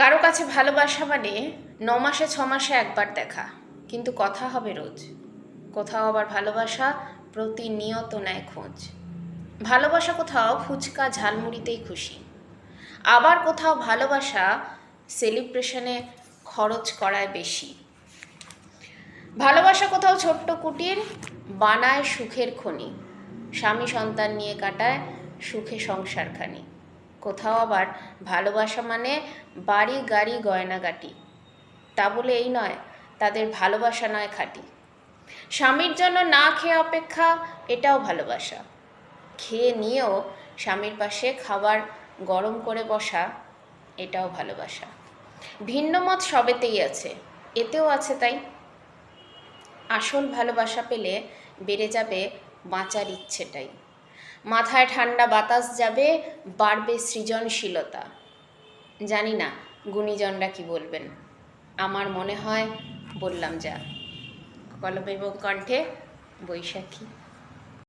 কারও কাছে ভালোবাসা মানে ন মাসে ছ মাসে একবার দেখা। কিন্তু কথা হবে রোজ। কোথাও আবার ভালোবাসা প্রতিনিয়ত নেয় খোঁজ। ভালোবাসা কোথাও ফুচকা ঝালমুড়িতেই খুশি। আবার কোথাও ভালোবাসা সেলিব্রেশনে খরচ করায় বেশি। ভালোবাসা কোথাও ছোট্ট কুটির বানায় সুখের খনি। স্বামী সন্তান নিয়ে কাটায় সুখে সংসারখানি। কোথাও আবার ভালোবাসা মানে বাড়ি, গাড়ি, গয়নাগাটি। তা বলে এই নয়, তাদের ভালোবাসা নয় খাঁটি। স্বামীর জন্য না খেয়ে অপেক্ষা, এটাও ভালোবাসা। খেয়ে নিয়েও স্বামীর পাশে খাবার গরম করে বসা, এটাও ভালোবাসা। ভিন্ন মত সবেতেই আছে, এতেও আছে তাই। আসল ভালোবাসা পেলে বেড়ে যাবে বাঁচার ইচ্ছেটাই। মাথায় ঠান্ডা বাতাস যাবে, বাড়বে সৃজনশীলতা। জানি না গুণীজনরা কি বলবেন। আমার মনে হয় বললাম যা। কলম এবং কণ্ঠে বৈশাখী।